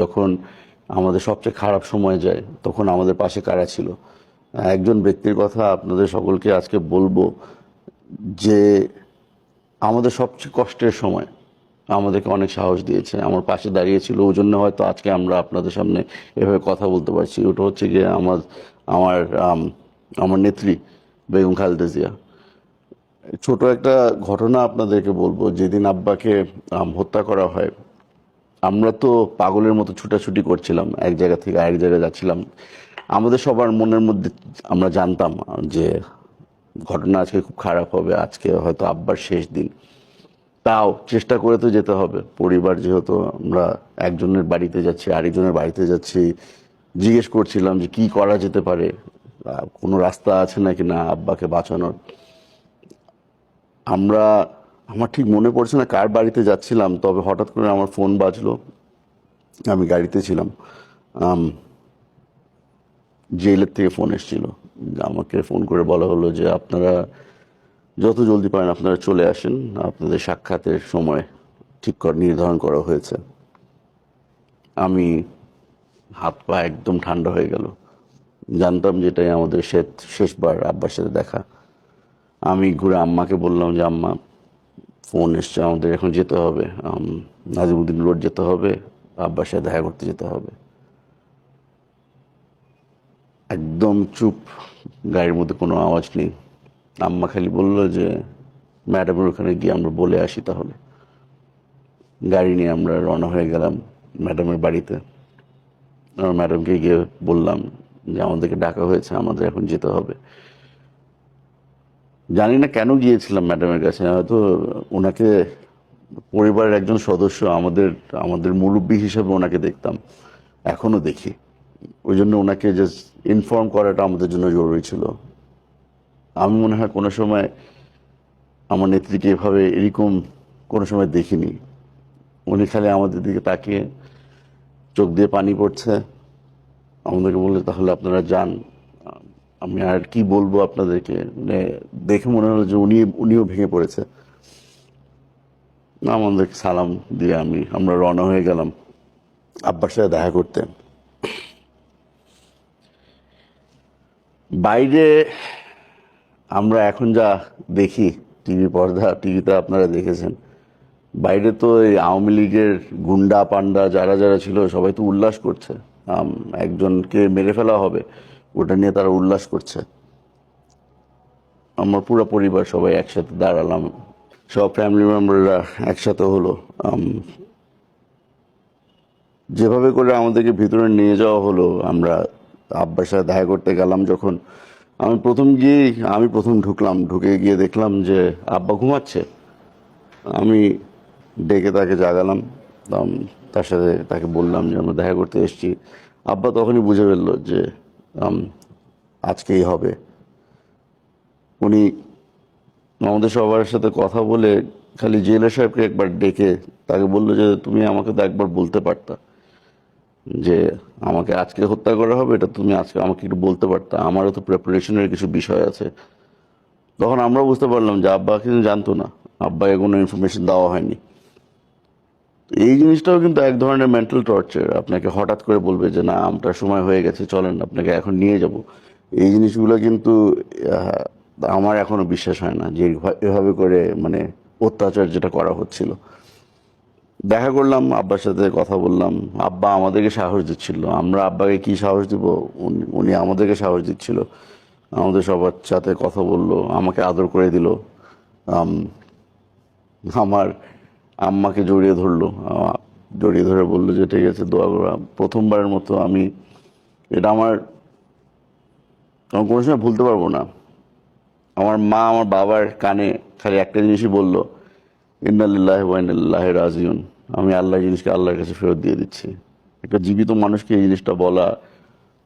যখন আমাদের সবচেয়ে খারাপ সময় যায়, তখন আমাদের পাশে কারা ছিল? একজন ব্যক্তির কথা আপনাদের সকলকে আজকে বলব যে, আমাদের সবচেয়ে কষ্টের সময় আমাদেরকে অনেক সাহস দিয়েছে। আমার পাশে দাঁড়িয়েছিল, ওই জন্য হয়তো আজকে আমরা আপনাদের সামনে এভাবে কথা বলতে পারছি। ওটা হচ্ছে গিয়ে আমার আমার আমার নেত্রী বেগম খালেদা জিয়া। ছোট একটা ঘটনা আপনাদেরকে বলব। যেদিন আব্বাকে হত্যা করা হয় আমরা তো পাগলের মতো ছুটাছুটি করছিলাম, এক জায়গা থেকে আরেক জায়গায় যাচ্ছিলাম। আমাদের সবার মনের মধ্যে আমরা জানতাম যে ঘটনা আজকে খুব খারাপ হবে, আজকে হয়তো আব্বার শেষ দিন। তাও চেষ্টা করে তো যেতে হবে। পরিবার যেহেতু আমরা একজনের বাড়িতে যাচ্ছি, আরেকজনের বাড়িতে যাচ্ছি, জিজ্ঞেস করছিলাম যে কি করা যেতে পারে কোনো রাস্তা আছে নাকি না আব্বাকে বাঁচানোর। আমরা আমার ঠিক মনে পড়ছে না কার বাড়িতে যাচ্ছিলাম, তবে হঠাৎ করে আমার ফোন বাজলো। আমি গাড়িতে ছিলাম। জেলের থেকে ফোন এসেছিল। আমাকে ফোন করে বলা হলো যে, আপনারা যত জলদি পারেন আপনারা চলে আসেন। আপনাদের সাক্ষাতের সময় ঠিক কর, নির্ধারণ করা হয়েছে। আমি হাত পা একদম ঠান্ডা হয়ে গেল। জানতাম যে এটাই আমাদের শেষ, শেষবার আব্বার সাথে দেখা। আমি ঘুরে আম্মাকে বললাম যে, আম্মা ফোন এসছে, আমাদের এখন যেতে হবে। নাজিমুদ্দিন রোড যেতে হবে আব্বার সাথে দেখা করতে যেতে হবে। একদম চুপ, গাড়ির মধ্যে কোনো আওয়াজ নেই। আম্মা খালি বলল যে ম্যাডামের ওখানে গিয়ে আমরা বলে আসি তাহলে। গাড়ি নিয়ে আমরা রওনা হয়ে গেলাম ম্যাডামের বাড়িতে। আমার ম্যাডামকে গিয়ে বললাম যে, আমাদেরকে ডাকা হয়েছে, আমাদের এখন যেতে হবে। জানি না কেন গিয়েছিলাম ম্যাডামের কাছে, হয়তো ওনাকে পরিবারের একজন সদস্য আমাদের আমাদের মুরব্বী হিসেবে ওনাকে দেখতাম, এখনও দেখি। ওই জন্য ওনাকে জাস্ট ইনফর্ম করাটা আমাদের জন্য জরুরি ছিল। আমি মনে হয় কোনো সময় আমার নেত্রীকে এভাবে এরকম কোনো সময় দেখিনি। উনি খালি আমাদের দিকে তাকিয়ে চোখ দিয়ে পানি পড়ছে। আমাদেরকে বললে, তাহলে আপনারা যান। আমি আর কি বলব আপনাদেরকে? মানে দেখে মনে হলো যে উনি, উনিও ভেঙে পড়েছে। আমাদেরকে সালাম দিয়ে আমি, আমরা রওনা হয়ে গেলাম আব্বার সাথে দেখা করতে। বাইরে আমরা এখন যা দেখি, টিভি পর্দা টিভিতে আপনারা দেখেছেন। বাইরে তো এই আওয়ামী লীগের গুন্ডা পান্ডা যারা যারা ছিল, সবাই তো উল্লাস করছে। একজনকে মেরে ফেলা হবে। ওটা নিয়ে তারা উল্লাস করছে। আমার পুরো পরিবার সবাই একসাথে দাঁড়ালাম। সব ফ্যামিলি মেম্বাররা একসাথে হলো। যেভাবে করে আমাদেরকে ভিতরে নিয়ে যাওয়া হলো, আমরা আব্বার সাথে দেখা করতে গেলাম যখন। আমি প্রথম গিয়ে আমি প্রথম ঢুকলাম, ঢুকে গিয়ে দেখলাম যে আব্বা ঘুমাচ্ছে। আমি ডেকে তাকে জাগালাম তার সাথে তাকে বললাম যে আমরা দেখা করতে এসেছি। আব্বা তখনই বুঝে ফেলল যে আজকেই হবে। উনি আমাদের সবার সাথে কথা বলে খালি জেলে সাহেবকে একবার ডেকে তাকে বলল যে, তুমি আমাকে তো একবার বলতে পারতা যে, আমাকে আজকে হত্যা করা হবে, এটা তুমি আজকে আমাকে একটু বলতে পারতা। আমারও তো প্রিপারেশনের কিছু বিষয় আছে। তখন আমরা বুঝতে পারলাম যে আব্বা কিন্তু জানতো না। আব্বাকে কোনো ইনফরমেশন দেওয়া হয়নি। এই জিনিসটাও কিন্তু এক ধরনের মেন্টাল টর্চার আপনাকে হঠাৎ করে বলবে যে, না, আমটা সময় হয়ে গেছে, চলেন, আপনাকে এখন নিয়ে যাব। এই জিনিসগুলো কিন্তু আমার এখনও বিশ্বাস হয় না যে, এভাবে করে মানে অত্যাচার যেটা করা হচ্ছিল। দেখা করলাম, আব্বার সাথে কথা বললাম। আব্বা আমাদেরকে সাহস দিচ্ছিল। আমরা আব্বাকে কি সাহস দিব? উনি আমাদেরকে সাহস দিচ্ছিল। আমাদের সবার সাথে কথা বলল, আমাকে আদর করে দিল। আমার আম্মাকে জড়িয়ে ধরলো। জড়িয়ে ধরে বলল যে, ঠিক আছে, দোয়া করা। প্রথমবারের মতো আমি এটা আমার, আমি কোনো সময় ভুলতে পারব না। আমার মা আমার বাবার কানে খালি একটা জিনিসই বলল, ইন্নালিল্লাহ ওয়াইনাল্লাহ রাজিউন। আমি আল্লাহ জিনিসকে আল্লাহর কাছে ফেরত দিয়ে দিচ্ছি। একটা জীবিত মানুষকে এই জিনিসটা বলা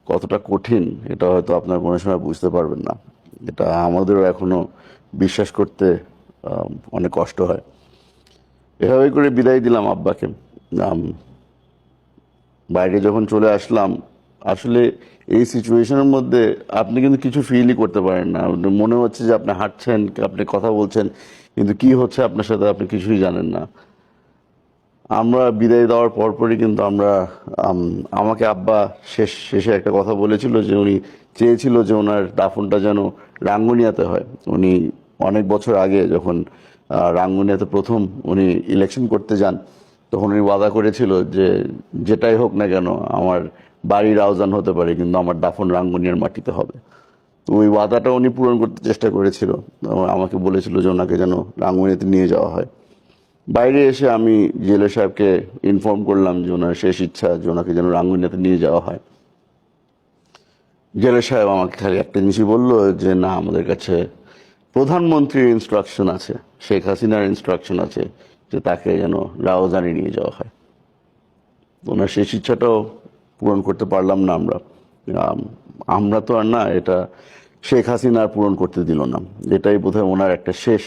কতটা কঠিন, এটা হয়তো আপনার কোনো সময় বুঝতে পারবেন না। এটা আমাদেরও এখনও বিশ্বাস করতে অনেক কষ্ট হয়। এভাবে করে বিদায় দিলাম আব্বাকে। বাইরে যখন চলে আসলাম, আসলে এই সিচুয়েশনের মধ্যে আপনি কিন্তু কিছু ফিলই করতে পারেন না। মনে হচ্ছে যে আপনি হাঁটছেন, আপনি কথা বলছেন, কিন্তু কি হচ্ছে আপনার সাথে আপনি কিছুই জানেন না। আমরা বিদায় দেওয়ার পরপরই কিন্তু আমরা আমাকে আব্বা শেষ, শেষে একটা কথা বলেছিল যে উনি চেয়েছিল যে ওনার দাফনটা যেন রাঙ্গুনিয়াতে হয়। উনি অনেক বছর আগে যখন রাঙ্গুনিয়াতে প্রথম উনি ইলেকশন করতে যান, তখন উনি ওয়াদা করেছিল যে যেটাই হোক না কেন আমার বাড়ির আওজান হতে পারে, কিন্তু আমার দাফন রাঙ্গুনিয়ার মাটিতে হবে। তো ওই ওয়াদাটা উনি পূরণ করতে চেষ্টা করেছিল। আমাকে বলেছিল যে ওনাকে যেন রাঙ্গুনিয়াতে নিয়ে যাওয়া হয়। বাইরে এসে আমি জেলে সাহেবকে ইনফর্ম করলাম যে ওনার শেষ ইচ্ছা যে ওনাকে যেন রাঙ্গুনিয়াতে নিয়ে যাওয়া হয়। জেলে সাহেব আমাকে খালি একটা জিনিসই বলল যে, না, আমাদের কাছে প্রধানমন্ত্রীর ইনস্ট্রাকশন আছে, শেখ হাসিনার ইনস্ট্রাকশন আছে যে তাকে যেন রাওজানি নিয়ে যাওয়া হয়। ওনার শেষ ইচ্ছাটাও পূরণ করতে পারলাম না আমরা। আমরা তো আর না, এটা শেখ হাসিনা পূরণ করতে দিল না। এটাই বোধহয় ওনার একটা শেষ